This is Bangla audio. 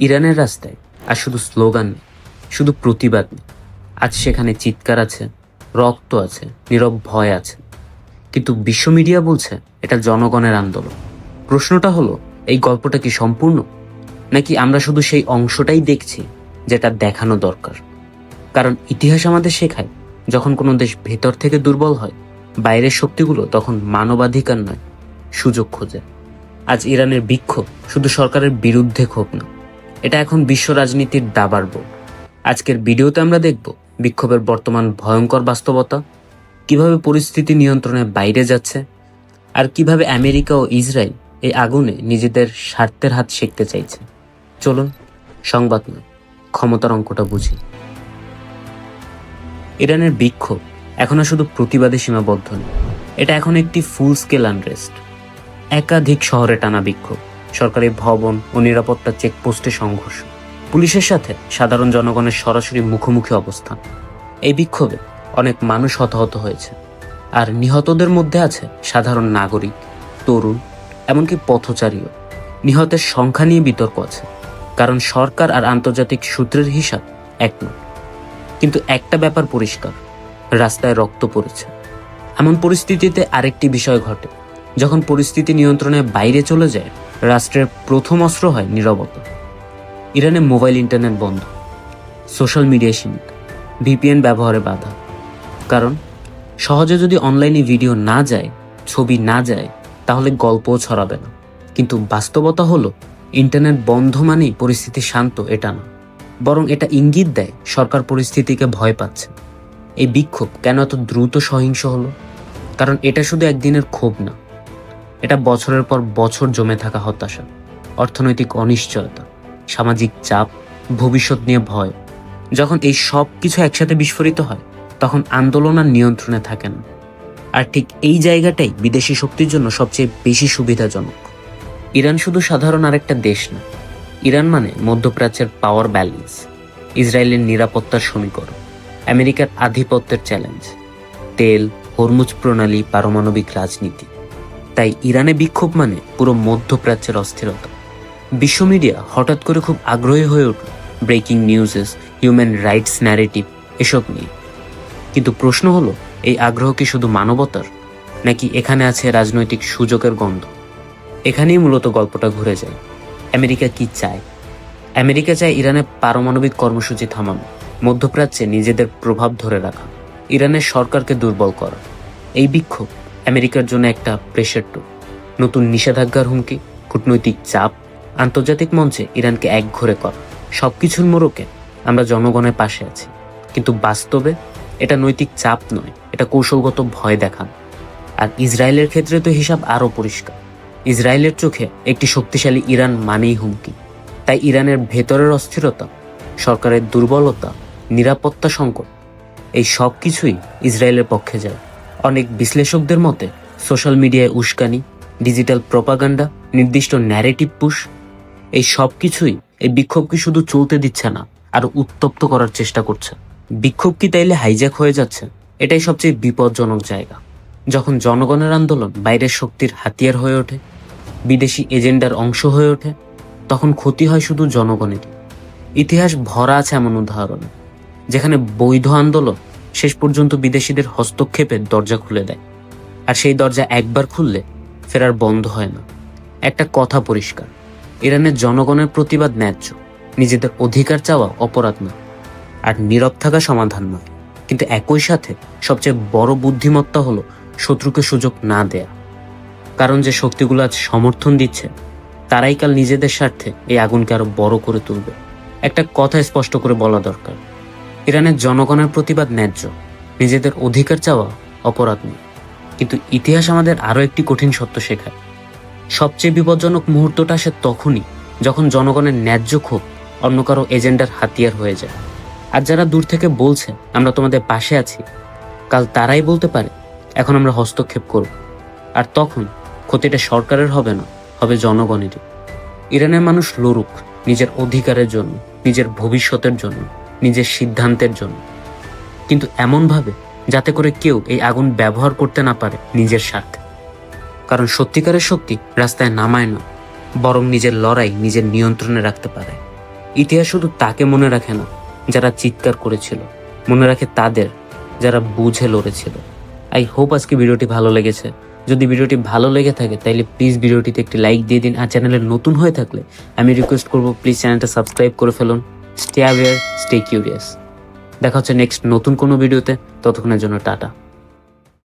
ইরানের রাস্তায়, আর শুধু স্লোগান নেই, শুধু প্রতিবাদ নেই। আজ সেখানে চিৎকার আছে, রক্ত আছে, নীরব ভয় আছে। কিন্তু বিশ্ব মিডিয়া বলছে, এটা জনগণের আন্দোলন। প্রশ্নটা হলো, এই গল্পটা কি সম্পূর্ণ? নাকি আমরা শুধু সেই অংশটাই দেখছি, যেটা দেখানো দরকার? কারণ ইতিহাস আমাদের শেখায়, যখন কোনো দেশ ভেতর থেকে দুর্বল হয়, বাইরের শক্তিগুলো তখন মানবাধিকার নয়, সুযোগ খোঁজে। আজ ইরানের বিক্ষোভ শুধু সরকারের বিরুদ্ধে ক্ষোভ না এটা এখন বিশ্ব রাজনীতির দাবার বোর্ড। আজকের ভিডিওতে আমরা দেখব বিক্ষোভের বর্তমান ভয়ঙ্কর বাস্তবতা, কীভাবে পরিস্থিতি নিয়ন্ত্রণের বাইরে যাচ্ছে, আর কীভাবে আমেরিকা ও ইসরায়েল এই আগুনে নিজেদের স্বার্থের হাত শিখতে চাইছে। চলুন, সংবাদ নয় ক্ষমতার অঙ্কটা বুঝি। ইরানের বিক্ষোভ এখনও শুধু প্রতিবাদে সীমাবদ্ধ নেই এটা এখন একটি ফুল স্কেল আনরেস্ট একাধিক শহরে টানা বিক্ষোভ। সরকারি ভবন ও নিরাপত্তা চেকপোস্টে সংঘর্ষ। পুলিশের সাথে সাধারণ জনগণের সরাসরি মুখোমুখি অবস্থান। এই বিক্ষোভে অনেক মানুষ হতাহত হয়েছে। আর নিহতদের মধ্যে আছে সাধারণ নাগরিক, তরুণ, এমনকি পথচারীও। নিহতের সংখ্যা নিয়ে বিতর্ক আছে, কারণ সরকার আর আন্তর্জাতিক সূত্রের হিসাব এক নয় কিন্তু একটা ব্যাপার পরিষ্কার, রাস্তায় রক্ত পড়েছে। এমন পরিস্থিতিতে আরেকটি বিষয় ঘটে, যখন পরিস্থিতি নিয়ন্ত্রণের বাইরে চলে যায় রাষ্ট্রের প্রথম অস্ত্র হয় নীরবতা। ইরানে মোবাইল ইন্টারনেট বন্ধ, সোশ্যাল মিডিয়া সীমিত, ভিপিএন ব্যবহারে বাধা। কারণ, সহজে যদি অনলাইনে ভিডিও না যায়, ছবি না যায়, তাহলে গল্পও ছড়াবে না। কিন্তু বাস্তবতা হলো, ইন্টারনেট বন্ধ মানেই পরিস্থিতি শান্ত, এটা না। বরং এটা ইঙ্গিত দেয় সরকার পরিস্থিতিকে ভয় পাচ্ছে। এই বিক্ষোভ কেন এত দ্রুত সহিংস হলো? কারণ এটা শুধু একদিনের ক্ষোভ না এটা বছরের পর বছর জমে থাকা হতাশা, অর্থনৈতিক অনিশ্চয়তা, সামাজিক চাপ, ভবিষ্যৎ নিয়ে ভয়। যখন এই সব কিছু একসাথে বিস্ফোরিত হয়, তখন আন্দোলন আর নিয়ন্ত্রণে থাকে না। আর ঠিক এই জায়গাটাই বিদেশি শক্তির জন্য সবচেয়ে বেশি সুবিধাজনক। ইরান শুধু সাধারণ আরেকটা দেশ না, ইরান মানে মধ্যপ্রাচ্যের পাওয়ার ব্যালেন্স ইসরায়েলের নিরাপত্তার সমীকরণ, আমেরিকার আধিপত্যের চ্যালেঞ্জ তেল, হরমুজ প্রণালী, পারমাণবিক রাজনীতি। তাই ইরানে বিক্ষোভ মানে পুরো মধ্যপ্রাচ্যের অস্থিরতা। বিশ্ব মিডিয়া হঠাৎ করে খুব আগ্রহী হয়ে উঠল breaking newses human rights narrative এসব নিয়ে। কিন্তু প্রশ্ন হলো, এই আগ্রহ কি শুধু মানবতার, নাকি এখানে আছে রাজনৈতিক সুযোগের গন্ধ? এখানেই মূলত গল্পটা ঘুরে যায়। আমেরিকা কি চায়? আমেরিকা চায় ইরানের পারমাণবিক কর্মসূচি থামানো, মধ্যপ্রাচ্যে নিজেদের প্রভাব ধরে রাখা, ইরানের সরকারকে দুর্বল করা। এই বিক্ষোভ আমেরিকার জন্য একটা প্রেশার টু নতুন নিষেধাজ্ঞার হুমকি, কূটনৈতিক চাপ, আন্তর্জাতিক মঞ্চে ইরানকে একঘরে করা, সবকিছুর মোড়কে আমরা জনগণের পাশে আছি। কিন্তু বাস্তবে এটা নৈতিক চাপ নয়, এটা কৌশলগত ভয় দেখান। আর ইসরায়েলের ক্ষেত্রে তো হিসাব আরও পরিষ্কার। ইসরায়েলের চোখে একটি শক্তিশালী ইরান মানেই হুমকি। তাই ইরানের ভেতরের অস্থিরতা, সরকারের দুর্বলতা, নিরাপত্তা সংকট, এই সব কিছুই ইসরায়েলের পক্ষে যায়। অনেক বিশ্লেষকদের মতে, সোশ্যাল মিডিয়ায় উস্কানি, ডিজিটাল প্রপাগান্ডা, নির্দিষ্ট ন্যারেটিভ পুশ এই সব কিছুই এই বিক্ষোভকে শুধু চলতে দিচ্ছে না, আরও উত্তপ্ত করার চেষ্টা করছে। বিক্ষোভ কি তাইলে হাইজ্যাক হয়ে যাচ্ছে? এটাই সবচেয়ে বিপজ্জনক জায়গা। যখন জনগণের আন্দোলন বাইরের শক্তির হাতিয়ার হয়ে ওঠে, বিদেশি এজেন্ডার অংশ হয়ে ওঠে, তখন ক্ষতি হয় শুধু জনগণের ইতিহাস ভরা আছে এমন উদাহরণে, যেখানে বৈধ আন্দোলন শেষ পর্যন্ত বিদেশিদের হস্তক্ষেপের দরজা খুলে দেয়। আর সেই দরজা একবার খুললে ফেরার বন্ধ হয় না। একটা কথা পরিষ্কার, ইরানের জনগণের প্রতিবাদ ন্যায্য, নিজেদের অধিকার চাওয়া অপরাধ না আর নীরব থাকা সমাধান নয়। কিন্তু একই সাথে সবচেয়ে বড় বুদ্ধিমত্তা হলো শত্রুকে সুযোগ না দেয়া। কারণ যে শক্তিগুলো আজ সমর্থন দিচ্ছে, তারাই কাল নিজেদের স্বার্থে এই আগুনকে আরও বড় করে তুলবে। একটা কথা স্পষ্ট করে বলা দরকার ইরানের জনগণের প্রতিবাদ ন্যায্য, নিজেদের অধিকার চাওয়া অপরাধ নয় কিন্তু ইতিহাস আমাদের আরও একটি কঠিন সত্য শেখায়। সবচেয়ে বিপজ্জনক মুহূর্তটা আসে তখনই যখন জনগণের ন্যায্য ক্ষোভ অন্য কারও এজেন্ডার হাতিয়ার হয়ে যায়। আর যারা দূর থেকে বলছে, আমরা তোমাদের পাশে আছি কাল তারাই বলতে পারে, এখন আমরা হস্তক্ষেপ করব। আর তখন ক্ষতিটা সরকারের হবে না, হবে জনগণেরই। ইরানের মানুষ লড়ুক নিজের অধিকারের জন্য, নিজের ভবিষ্যতের জন্য। নিজের সিদ্ধান্তের জন্য। কিন্তু এমনভাবে যাতে করে কেউ এই আগুন ব্যবহার করতে না পারে নিজের স্বার্থে। কারণ সত্যিকারের শক্তি রাস্তায় নামায় না, বরং নিজের লড়াই নিজের নিয়ন্ত্রণে রাখতে পারে। ইতিহাস শুধু তাকে মনে রাখে না, যারা চিৎকার করেছিল, মনে রাখে তাদের, যারা বুঝে লড়েছিল। আই হোপ আজকে ভিডিওটি ভালো লেগেছে। যদি ভিডিওটি ভালো লেগে থাকে তাহলে প্লিজ ভিডিওটিতে একটি লাইক দিয়ে দিন। আর চ্যানেলে নতুন হয়ে থাকলে, আমি রিকোয়েস্ট করব, প্লিজ চ্যানেলটা সাবস্ক্রাইব করে ফেলুন। স্টে অ্যাওয়ার স্টে কিউরিয়াস দেখা হচ্ছে নেক্সট নতুন কোনো ভিডিওতে ততক্ষণের জন্য টাটা।